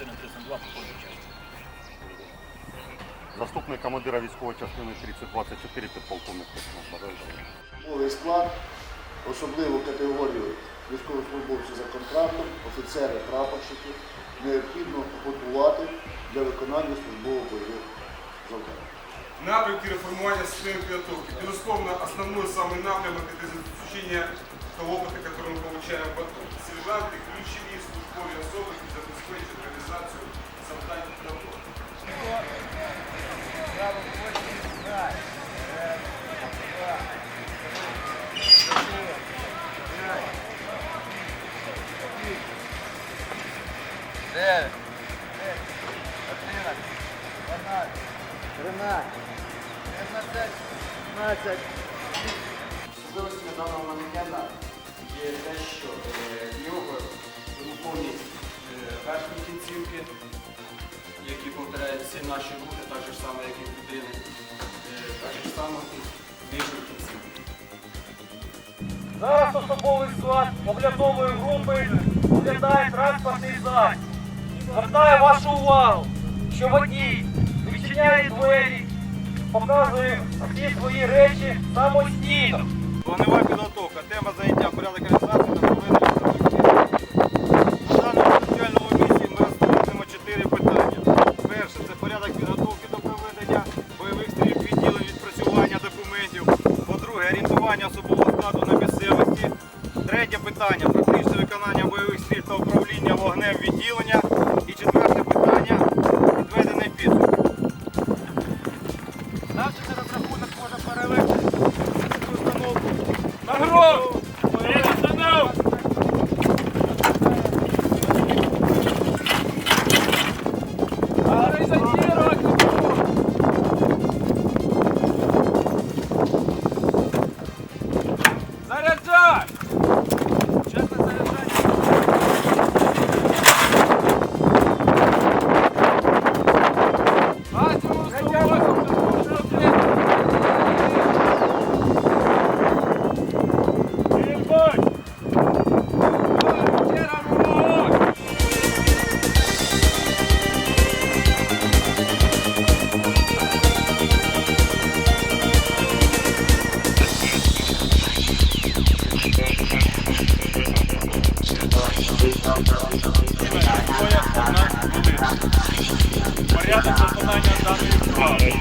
частини 32 проходить частини. Заступник командира військової частини 3024 підполковник Космос. Бажаю здоров'я. Новий склад, особливу категорію військовослужбовців за контрактом, офіцери, прапорщики необхідно готувати для виконання службово-бойових завдань. Напрямки реформування системы подготовки. Безусловно, основной самый напрямок это изучение того опыта, который мы получаем потом. Сержанты, ключевые службовые особы забезпечують реалізацію завдань роботи. Особливостями даного манекена є те, що е, в нього вимуховні верхні кінцівки, які повторяють всі наші рухи, так же само, як і в людини, Е, так же само і нижні кінцівки. Зараз особовий склад оглядової групи оглядає транспортний засіб. Звертаю вашу увагу, що водій відчиняє двері, показує всі свої речі самостійно. Вогнева підготовка, тема заняття, порядок реалізації По-друге, особового складу на місцевості. Третє питання практичне виконання бойових стрільб та управління вогнем відділення. І четверте питання підведений підсумок. Навчити розрахунок може перевести цю установку. Нагров! Порядок виконання даної справи.